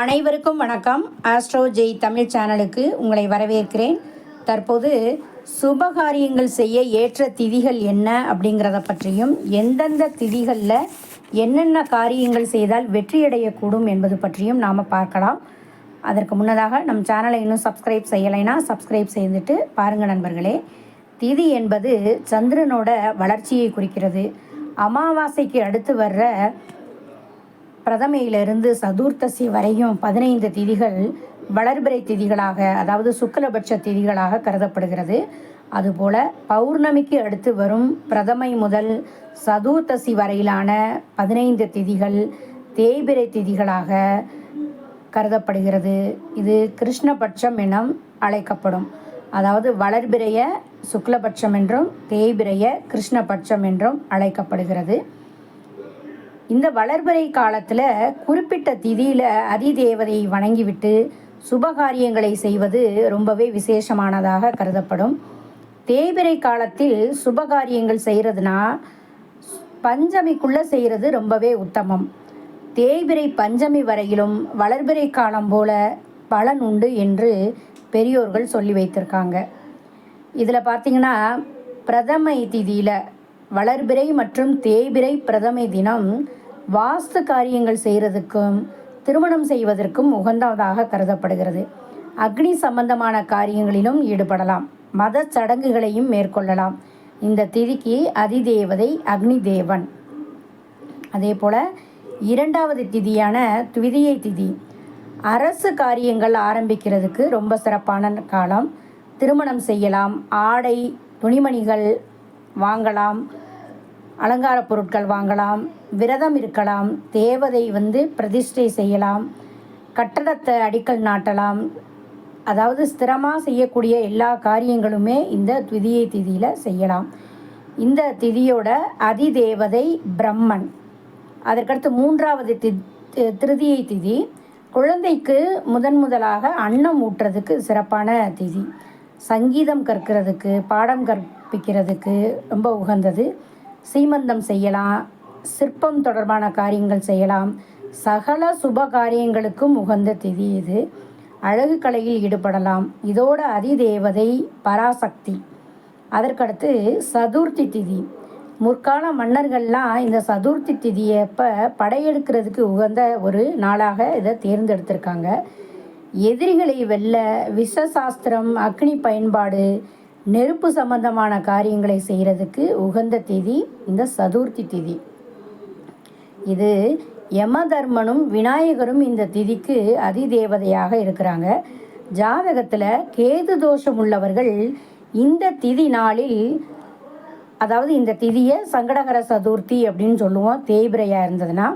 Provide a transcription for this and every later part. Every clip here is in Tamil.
அனைவருக்கும் வணக்கம். ஆஸ்ட்ரோ ஜெய் தமிழ் சேனலுக்கு உங்களை வரவேற்கிறேன். தற்போது சுபகாரியங்கள் செய்ய ஏற்ற திதிகள் என்ன அப்படிங்கிறத பற்றியும் எந்தெந்த திதிகளில் என்னென்ன காரியங்கள் செய்தால் வெற்றியடையக்கூடும் என்பது பற்றியும் நாம் பார்க்கலாம். அதற்கு முன்னதாக நம் சேனலை இன்னும் சப்ஸ்கிரைப் செய்யலைன்னா சப்ஸ்கிரைப் செய்துட்டு பாருங்கள் நண்பர்களே. திதி என்பது சந்திரனோட வளர்ச்சியை குறிக்கிறது. அமாவாசைக்கு அடுத்து வர்ற பிரதமையிலிருந்து சதுர்த்தசி வரையும் பதினைந்து திதிகள் வளர்பிறை திதிகளாக அதாவது சுக்லபட்ச திதிகளாக கருதப்படுகிறது. அதுபோல பௌர்ணமிக்கு அடுத்து வரும் பிரதமை முதல் சதுர்த்தசி வரையிலான பதினைந்து திதிகள் தேய்பிரை திதிகளாக கருதப்படுகிறது. இது கிருஷ்ணபட்சம் எனும் அழைக்கப்படும். அதாவது வளர்பிறைய சுக்லபட்சம் என்றும் தேய்பிறைய கிருஷ்ணபட்சம் என்றும் அழைக்கப்படுகிறது. இந்த வளர்பிறை காலத்தில் குறிப்பிட்ட திதியில் அதிதேவதையை வணங்கிவிட்டு சுபகாரியங்களை செய்வது ரொம்பவே விசேஷமானதாக கருதப்படும். தேய்பிறை காலத்தில் சுபகாரியங்கள் செய்கிறதுனா பஞ்சமிக்குள்ளே செய்கிறது ரொம்பவே உத்தமம். தேய்பிரை பஞ்சமி வரையிலும் வளர்பிறை காலம் போல பலன் உண்டு என்று பெரியோர்கள் சொல்லி வைத்திருக்காங்க. இதில் பார்த்தீங்கன்னா பிரதமை திதியில் வளர்பிறை மற்றும் தேய்பிறை பிரதமை தினம் வாஸ்து காரியங்கள் செய்கிறதுக்கும் திருமணம் செய்வதற்கும் உகந்ததாக கருதப்படுகிறது. அக்னி சம்பந்தமான காரியங்களிலும் ஈடுபடலாம். மத சடங்குகளையும் மேற்கொள்ளலாம். இந்த திதிக்கு அதிதேவதை அக்னி தேவன் அதே போல் இரண்டாவது திதியான துவிதியை திதி. அரசு காரியங்கள் ஆரம்பிக்கிறதுக்கு ரொம்ப சிறப்பான காலம். திருமணம் செய்யலாம். ஆடை துணிமணிகள் வாங்கலாம் அலங்கார பொருட்கள் வாங்கலாம் விரதம் இருக்கலாம் தேவதை வந்து பிரதிஷ்டை செய்யலாம் கட்டடத்தை அடிக்கல் நாட்டலாம். அதாவது ஸ்திரமாக செய்யக்கூடிய எல்லா காரியங்களுமே இந்த திதியை திதியில் செய்யலாம். இந்த திதியோட அதிதேவதை பிரம்மன். அதற்கடுத்து மூன்றாவது தி திருதியை திதி. குழந்தைக்கு முதன் முதலாக அன்னம் ஊட்டுறதுக்கு சிறப்பான திதி. சங்கீதம் கற்கிறதுக்கு பாடம் கற்பிக்கிறதுக்கு ரொம்ப உகந்தது. சீமந்தம் செய்யலாம் சிற்பம் தொடர்பான காரியங்கள் செய்யலாம். சகல சுப காரியங்களுக்கும் உகந்த திதி இது. அழகு கலையில் ஈடுபடலாம். இதோட அதிதேவதை பராசக்தி. அதற்கடுத்து சதுர்த்தி திதி. முற்கால மன்னர்கள்லாம் இந்த சதுர்த்தி திதியப்போ படையெடுக்கிறதுக்கு உகந்த ஒரு நாளாக இதை தேர்ந்தெடுத்திருக்காங்க. எதிரிகளை வெல்ல விஷசாஸ்திரம் அக்னி பயன்பாடு நெருப்பு சம்பந்தமான காரியங்களை செய்கிறதுக்கு உகந்த திதி இந்த சதுர்த்தி திதி. இது யமதர்மனும் விநாயகரும் இந்த திதிக்கு அதிதேவதையாக இருக்கிறாங்க. ஜாதகத்தில் கேது தோஷம் உள்ளவர்கள் இந்த திதி நாளில் அதாவது இந்த திதியை சங்கடகர சதுர்த்தி அப்படின்னு சொல்லுவோம் தேய்பிரையாக இருந்ததுன்னா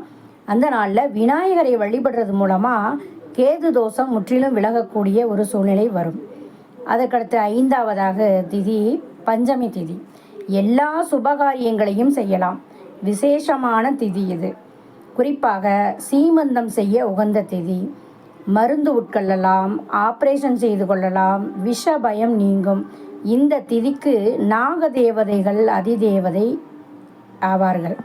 அந்த நாளில் விநாயகரை வழிபடுறது மூலமாக கேது தோஷம் முற்றிலும் விலகக்கூடிய ஒரு சூழ்நிலை வரும். அதற்கடுத்து ஐந்தாவதாக திதி பஞ்சமி திதி. எல்லா சுபகாரியங்களையும் செய்யலாம். விசேஷமான திதி இது. குறிப்பாக சீமந்தம் செய்ய உகந்த திதி. மருந்து உட்கொள்ளலாம் ஆப்ரேஷன் செய்து கொள்ளலாம் விஷ பயம் நீங்கும். இந்த திதிக்கு நாக தேவதைகள் அதிதேவதை ஆவார்கள்.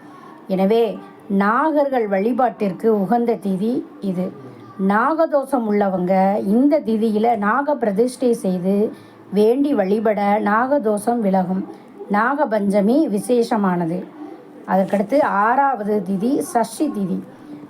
எனவே நாகர்கள் வழிபாட்டிற்கு உகந்த திதி இது. நாகதோஷம் உள்ளவங்க இந்த திதியில் நாக பிரதிஷ்டை செய்து வேண்டி வழிபட நாகதோஷம் விலகும். நாகபஞ்சமி விசேஷமானது. அதற்கடுத்து ஆறாவது திதி சஷ்டி திதி.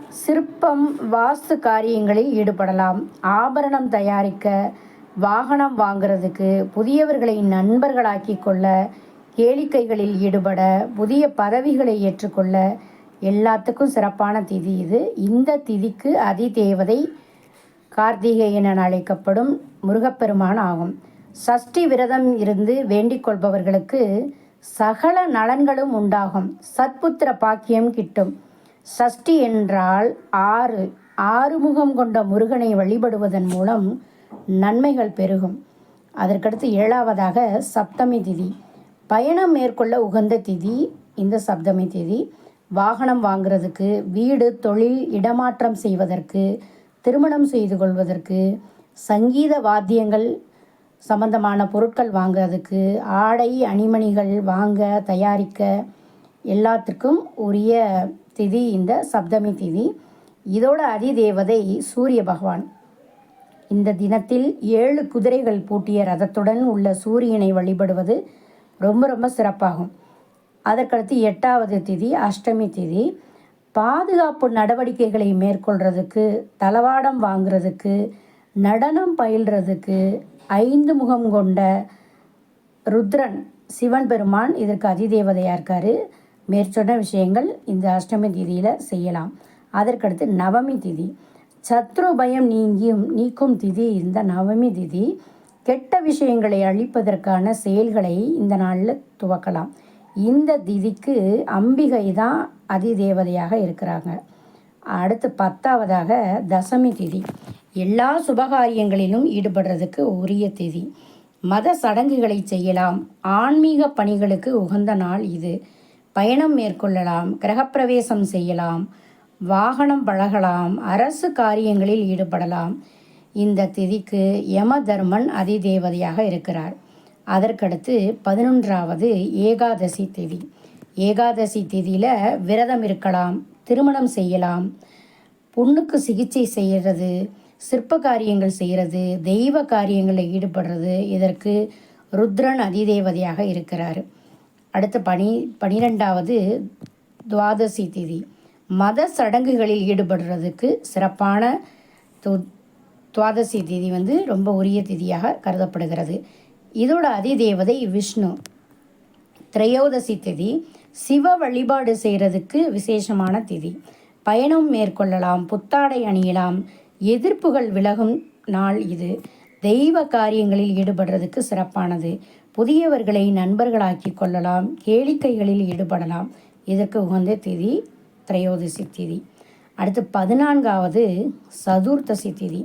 சிற்பம் வாஸ்து காரியங்களில் ஈடுபடலாம். ஆபரணம் தயாரிக்க வாகனம் வாங்கிறதுக்கு புதியவர்களை நண்பர்களாக்கி கொள்ள கேளிக்கைகளில் ஈடுபட புதிய பதவிகளை ஏற்றுக்கொள்ள எல்லாத்துக்கும் சிறப்பான திதி இது. இந்த திதிக்கு அதிதேவதை கார்த்திகேயன் என அழைக்கப்படும் முருகப்பெருமான் ஆகும். சஷ்டி விரதம் இருந்து வேண்டிக் கொள்பவர்களுக்கு சகல நலன்களும் உண்டாகும். சத்புத்திர பாக்கியம் கிட்டும். சஷ்டி என்றால் ஆறு ஆறுமுகம் கொண்ட முருகனை வழிபடுவதன் மூலம் நன்மைகள் பெருகும். அதற்கடுத்து ஏழாவதாக சப்தமி திதி. பயணம் மேற்கொள்ள உகந்த திதி இந்த சப்தமி திதி. வாகனம் வாங்குறதுக்கு வீடு தொழில் இடமாற்றம் செய்வதற்கு திருமணம் செய்து கொள்வதற்கு சங்கீத வாத்தியங்கள் சம்பந்தமான பொருட்கள் வாங்குறதுக்கு ஆடை அணிமணிகள் வாங்க தயாரிக்க எல்லாத்துக்கும் உரிய திதி இந்த சப்தமி திதி. இதோட அதிதேவதை சூரிய பகவான். இந்த தினத்தில் ஏழு குதிரைகள் பூட்டிய ரதத்துடன் உள்ள சூரியனை வழிபடுவது ரொம்ப ரொம்ப சிறப்பாகும். அதற்கடுத்து எட்டாவது திதி அஷ்டமி திதி. பாதுகாப்பு நடவடிக்கைகளை மேற்கொள்கிறதுக்கு தளவாடம் வாங்குறதுக்கு நடனம் பயில்றதுக்கு ஐந்து முகம் கொண்ட ருத்ரன் சிவன் பெருமான் இதற்கு அதிதேவதையாக இருக்கார். மேற்சொன்ன விஷயங்கள் இந்த அஷ்டமி திதியில் செய்யலாம். அதற்கடுத்து நவமி திதி. சத்ரு பயம் நீங்கியும் நீக்கும் திதி இந்த நவமி திதி. கெட்ட விஷயங்களை அழிப்பதற்கான செயல்களை இந்த நாளில் துவக்கலாம். இந்த திதிக்கு அம்பிகை தான் அதிதேவதையாக இருக்கிறாங்க. அடுத்து பத்தாவதாக தசமி திதி. எல்லா சுபகாரியங்களிலும் ஈடுபடுறதுக்கு உரிய திதி. மத சடங்குகளை செய்யலாம். ஆன்மீக பணிகளுக்கு உகந்த நாள் இது. பயணம் மேற்கொள்ளலாம். கிரகப்பிரவேசம் செய்யலாம். வாகனம் பழகலாம். அரசு காரியங்களில் ஈடுபடலாம். இந்த திதிக்கு யம தர்மன் அதிதேவதையாக இருக்கிறார். அதற்கடுத்து பதினொன்றாவது ஏகாதசி திதி. ஏகாதசி திதியில் விரதம் இருக்கலாம் திருமணம் செய்யலாம். பொண்ணுக்கு சிகிச்சை செய்கிறது சிற்ப காரியங்கள் செய்கிறது தெய்வ காரியங்களில் ஈடுபடுறது இதற்கு ருத்ரன் அதிதேவதையாக இருக்கிறார். அடுத்து பனி பனிரெண்டாவது துவாதசி திதி. மத சடங்குகளில் ஈடுபடுறதுக்கு சிறப்பான துவாதசி திதி வந்து ரொம்ப உரிய திதியாக கருதப்படுகிறது. இதோட அதிதேவதை விஷ்ணு. திரையோதசி திதி சிவ வழிபாடு செய்கிறதுக்கு விசேஷமான திதி. பயணம் மேற்கொள்ளலாம் புத்தாடை அணியலாம் எதிர்ப்புகள் விலகும் நாள் இது. தெய்வ காரியங்களில் ஈடுபடுறதுக்கு சிறப்பானது. புதியவர்களை நண்பர்களாக்கி கொள்ளலாம் கேளிக்கைகளில் ஈடுபடலாம். இதற்கு உகந்த திதி திரையோதசி திதி. அடுத்து பதினான்காவது சதுர்த்தசி திதி.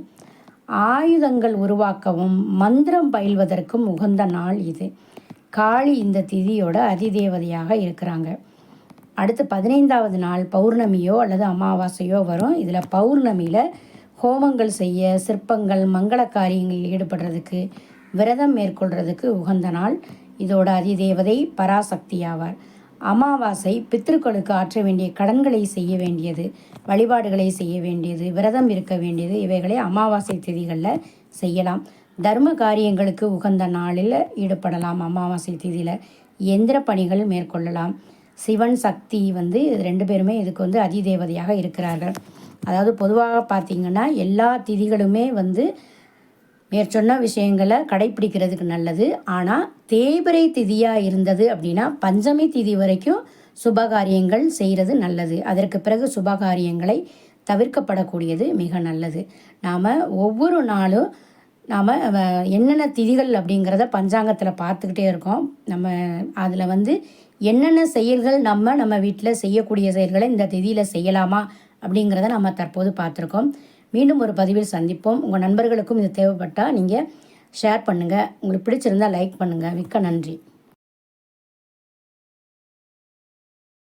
ஆயுதங்கள் உருவாக்கவும் மந்திரம் பயில்வதற்கும் உகந்த நாள் இது. காளி இந்த திதியோட அதிதேவதையாக இருக்கிறாங்க. அடுத்து பதினைந்தாவது நாள் பௌர்ணமியோ அல்லது அமாவாசையோ வரும். இதில் பௌர்ணமியில் ஹோமங்கள் செய்ய சிற்பங்கள் மங்கள காரியங்களில் ஈடுபடுறதுக்கு விரதம் மேற்கொள்கிறதுக்கு உகந்த நாள். இதோட அதிதேவதை பராசக்தி ஆவார் அமாவாசை பித்திருக்களுக்கு ஆற்ற வேண்டிய கடன்களை செய்ய வேண்டியது வழிபாடுகளை செய்ய வேண்டியது விரதம் இருக்க வேண்டியது இவைகளை அமாவாசை திதிகளில் செய்யலாம். தர்ம காரியங்களுக்கு உகந்த நாளில் ஈடுபடலாம். அமாவாசை திதியில் எந்திர பணிகள் மேற்கொள்ளலாம். சிவன் சக்தி வந்து ரெண்டு பேருமே இதுக்கு வந்து அதிதேவதையாக இருக்கிறார்கள். அதாவது பொதுவாக பார்த்திங்கன்னா எல்லா திதிகளுமே வந்து மேற்சொன்ன விஷயங்களை கடைப்பிடிக்கிறதுக்கு நல்லது. ஆனால் தேய்பிரை திதியாக இருந்தது அப்படின்னா பஞ்சமி திதி வரைக்கும் சுபகாரியங்கள் செய்கிறது நல்லது. அதற்கு பிறகு சுபகாரியங்களை தவிர்க்கப்படக்கூடியது மிக நல்லது. நாம் ஒவ்வொரு நாளும் நாம் என்னென்ன திதிகள் அப்படிங்கிறத பஞ்சாங்கத்தில் பார்த்துக்கிட்டே இருக்கோம். நம்ம அதில் வந்து என்னென்ன செயல்கள் நம்ம நம்ம வீட்டில் செய்யக்கூடிய செயல்களை இந்த திதியில் செய்யலாமா அப்படிங்கிறத நம்ம தற்போது பார்த்துருக்கோம். மீண்டும் ஒரு பதிவில் சந்திப்போம். உங்கள் நண்பர்களுக்கும் இது தேவைப்பட்டால் நீங்கள் ஷேர் பண்ணுங்கள் உங்களுக்கு பிடிச்சிருந்தால் லைக் பண்ணுங்கள் மிக்க நன்றி.